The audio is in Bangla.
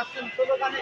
থাকতেন ছোট কানে।